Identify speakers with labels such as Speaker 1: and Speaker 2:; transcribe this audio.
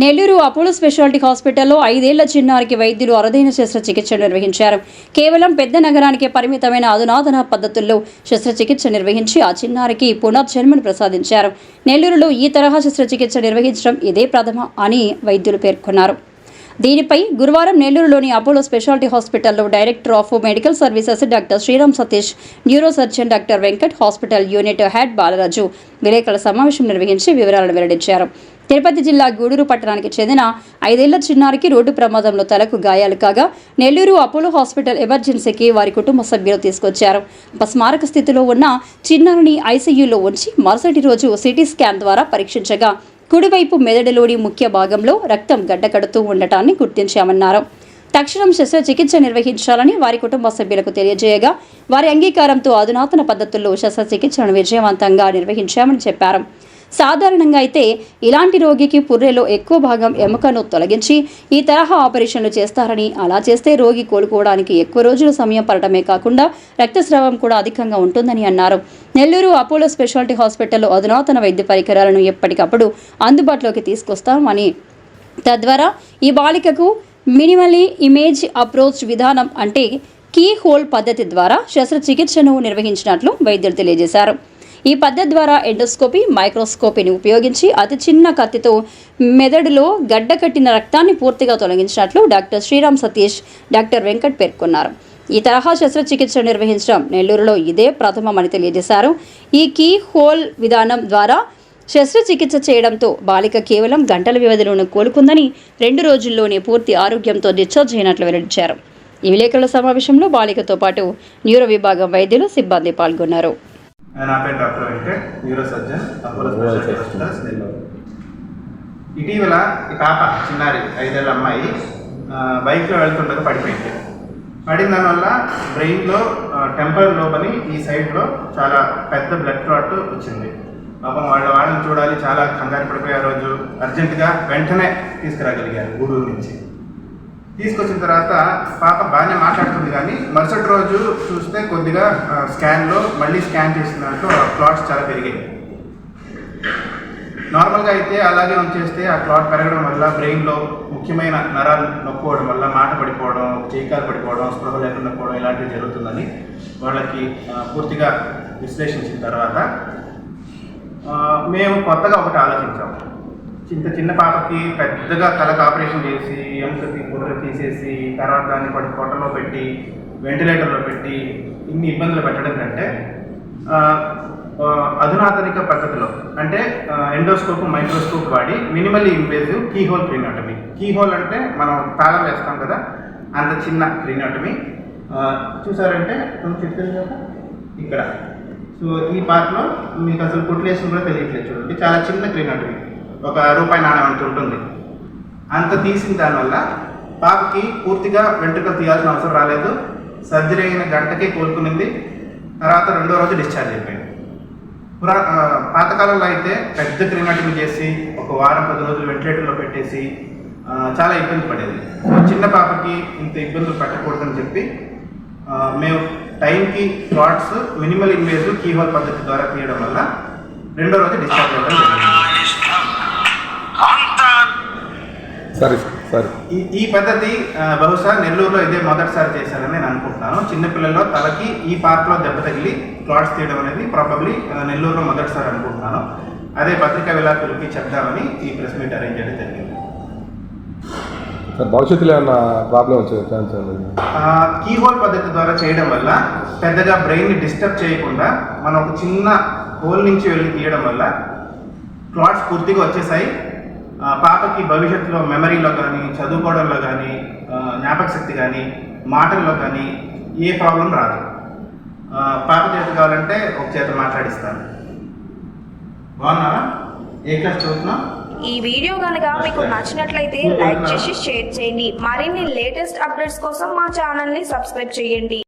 Speaker 1: Nellore Apollo speciality హాస్పిటల్లో ఐదేళ్ళ చిన్నారికి వైద్యులు అరుదైన శస్త్రచికిత్స నిర్వహించారు. కేవలం పెద్ద నగరానికే పరిమితమైన అధునాతన పద్ధతుల్లో శస్త్రచికిత్స నిర్వహించి ఆ చిన్నారికి పునర్జన్మను ప్రసాదించారు. నెల్లూరులో ఈ తరహా శస్త్రచికిత్స నిర్వహించడం ఇదే ప్రథమ అని వైద్యులు పేర్కొన్నారు. దీనిపై గురువారం నెల్లూరులోని అపోలో స్పెషాలిటీ హాస్పిటల్లో director of medical services doctor Sriram Satish neuro surgeon doctor Venkat hospital unit head Balaraju విలేకరుల సమావేశం నిర్వహించి వివరాలను వెల్లడించారు. తిరుపతి జిల్లా గూడూరు పట్టణానికి చెందిన ఐదేళ్ళ చిన్నారికి రోడ్డు ప్రమాదంలో తలకు గాయాలు కాగా నెల్లూరు అపోలో హాస్పిటల్ ఎమర్జెన్సీకి వారి కుటుంబ సభ్యులు తీసుకొచ్చారు. అపస్మారక స్థితిలో ఉన్న చిన్నారిని ఐసీయూలో ఉంచి మరుసటి రోజు సిటీ స్కాన్ ద్వారా పరీక్షించగా కుడివైపు మెదడులోని ముఖ్య భాగంలో రక్తం గడ్డకడుతూ ఉండటాన్ని గుర్తించామన్నారు. తక్షణం శస్త్రచికిత్స నిర్వహించాలని వారి కుటుంబ సభ్యులకు తెలియజేయగా వారి అంగీకారంతో అధునాతన పద్ధతుల్లో శస్త్రచికిత్సను విజయవంతంగా నిర్వహించామని చెప్పారు. సాధారణంగా అయితే ఇలాంటి రోగికి పుర్రెలో ఎక్కువ భాగం ఎముకను తొలగించి ఈ తరహా ఆపరేషన్లు చేస్తారని అలా చేస్తే రోగి కోలుకోవడానికి ఎక్కువ రోజుల సమయం పడటమే కాకుండా రక్తస్రావం కూడా అధికంగా ఉంటుందని అన్నారు. నెల్లూరు అపోలో స్పెషాలిటీ హాస్పిటల్లో అధునాతన వైద్య పరికరాలను ఎప్పటికప్పుడు అందుబాటులోకి తీసుకొస్తామని తద్వారా ఈ బాలికకు మినిమలీ ఇమేజ్ అప్రోచ్ విధానం అంటే కీ హోల్ పద్ధతి ద్వారా శస్త్రచికిత్సను నిర్వహించినట్లు వైద్యులు తెలియజేశారు. ఈ పద్ధతి ద్వారా ఎండోస్కోపీ మైక్రోస్కోపీని ఉపయోగించి అతి చిన్న కత్తితో మెదడులో గడ్డ కట్టిన రక్తాన్ని పూర్తిగా తొలగించినట్లు డాక్టర్ శ్రీరామ్ సతీష్ డాక్టర్ వెంకట్ పేర్కొన్నారు. ఈ తరహా శస్త్రచికిత్స నిర్వహించడం నెల్లూరులో ఇదే ప్రథమమని తెలియజేశారు. ఈ కీ హోల్ విధానం ద్వారా శస్త్రచికిత్స చేయడంతో బాలిక కేవలం గంటల వ్యవధిలోనే కోలుకుందని రెండు రోజుల్లోనే పూర్తి ఆరోగ్యంతో డిశ్చార్జ్ అయినట్లు వెల్లడించారు. ఈ విలేకరుల సమావేశంలో బాలికతో పాటు న్యూరో విభాగం వైద్యులు సిబ్బంది పాల్గొన్నారు.
Speaker 2: నా పేరు doctor Venkat neuro surgeon Apollo hospitals Nellore. ఇటీవల ఈ పాప చిన్నారి ఐదేళ్ళ అమ్మాయి బైక్లో వెళ్తుండగా పడిపోయింది. పడిన దానివల్ల బ్రెయిన్లో టెంపర్ లోపని ఈ సైడ్లో చాలా పెద్ద బ్లడ్ క్లాట్ వచ్చింది. పాపం వాళ్ళ వాళ్ళని చూడాలి చాలా కంగారు పడిపోయే రోజు అర్జెంటుగా వెంటనే తీసుకురాగలిగారు గూడూరు నుంచి. తీసుకొచ్చిన తర్వాత పాప బాగానే మాట్లాడుతుంది కానీ మరుసటి రోజు చూస్తే కొద్దిగా స్కాన్లో మళ్ళీ స్కాన్ చేసిన దాంట్లో క్లాట్స్ చాలా పెరిగాయి. నార్మల్గా అయితే అలాగే ఉంచేస్తే ఆ క్లాట్ పెరగడం వల్ల బ్రెయిన్లో ముఖ్యమైన నరాలు నొక్కోవడం వల్ల మాట పడిపోవడం చీకాలు పడిపోవడం స్పృహ లేకుండా పోవడం ఇలాంటివి జరుగుతుందని వాళ్ళకి పూర్తిగా విశ్లేషించిన తర్వాత మేము కొత్తగా ఒకటి ఆలోచించాం. ఇంత చిన్న పాపకి పెద్దగా తలకు ఆపరేషన్ చేసి ఎముకకి బుర్ర తీసేసి తర్వాత దాన్ని పడి పొట్టలో పెట్టి వెంటిలేటర్లో పెట్టి ఇన్ని ఇబ్బందులు పెట్టడం కంటే ఆ, అధునాతనిక పద్ధతిలో అంటే ఎండోస్కోప్ మైక్రోస్కోప్ వాడి minimal invasive keyhole craniotomy. Keyhole అంటే మనం తాళం వేస్తాం కదా అంత చిన్న క్రీనాటమీ. చూసారంటే కొంచెం చెప్తుంది కదా? ఇక్కడ. సో ఈ పార్ట్లో మీకు అసలు కుట్లేసిన కూడా తెలియట్లేదు చూడండి. చాలా చిన్న క్రీనాటమీ. ఒక రూపాయి నాణ్యం అంటూ ఉంటుంది. అంత తీసిన దానివల్ల పాపకి పూర్తిగా వెంట్రుకలు తీయాల్సిన అవసరం రాలేదు. సర్జరీ అయిన గంటకే కోలుకునింది. తర్వాత రెండో రోజు డిశ్చార్జ్ అయిపోయింది. పురా పాతకాలంలో అయితే పెద్ద క్రీనాటమీ చేసి ఒక వారం పది రోజులు వెంటిలేటర్లో పెట్టేసి చాలా ఇబ్బంది పడేది. చిన్న పాపకి ఇంత ఇబ్బందులు పెట్టకూడదని చెప్పి మేము టైంకి స్లాట్స్ మినిమల్ ఇన్వేజివ్ కీహోల్ పద్ధతి ద్వారా తీయడం వల్ల రెండో రోజు డిశ్చార్జ్ అవ్వడం జరిగింది.
Speaker 3: సరే సరే.
Speaker 2: ఈ ఈ పద్ధతి బహుశా నెల్లూరులో ఇదే మొదటిసారి చేశారని నేను అనుకుంటున్నాను. చిన్నపిల్లల్లో తలకి ఈ పార్ట్లో దెబ్బ తగిలి క్లాట్స్ తీయడం అనేది ప్రాబబ్లీ నెల్లూరులో మొదటిసారి అనుకుంటున్నాను. అదే పత్రికా విలాకులకి చెప్దామని ఈ ప్రెస్ మీట్ అరేంజ్ చేయడం జరిగింది.
Speaker 3: సార్ భవిష్యత్తులో ఏమన్నా ప్రాబ్లం వచ్చే ఛాన్స్
Speaker 2: కీహోల్ పద్ధతి ద్వారా చేయడం వల్ల పెద్దగా బ్రెయిన్ని డిస్టర్బ్ చేయకుండా మనం ఒక చిన్న హోల్ నుంచి వెళ్ళి తీయడం వల్ల క్లాట్స్ పూర్తిగా వచ్చేసాయి. పాపకి భవిష్యత్తులో మెమరీలో కానీ చదువుకోవడంలో కానీ జ్ఞాపక శక్తి కానీ మాటల్లో కానీ ఏ ప్రాబ్లం రాదు. పాప చేత కావాలంటే ఒక చేత మాట్లాడిస్తాను. బాగున్నారా? ఏ క్లాస్ చదువుతున్నావు?
Speaker 4: ఈ వీడియో కనుక మీకు నచ్చినట్లయితే లైక్ చేసి షేర్ చేయండి. మరిన్ని లేటెస్ట్ అప్డేట్స్ కోసం మా ఛానల్ని సబ్స్క్రైబ్ చేయండి.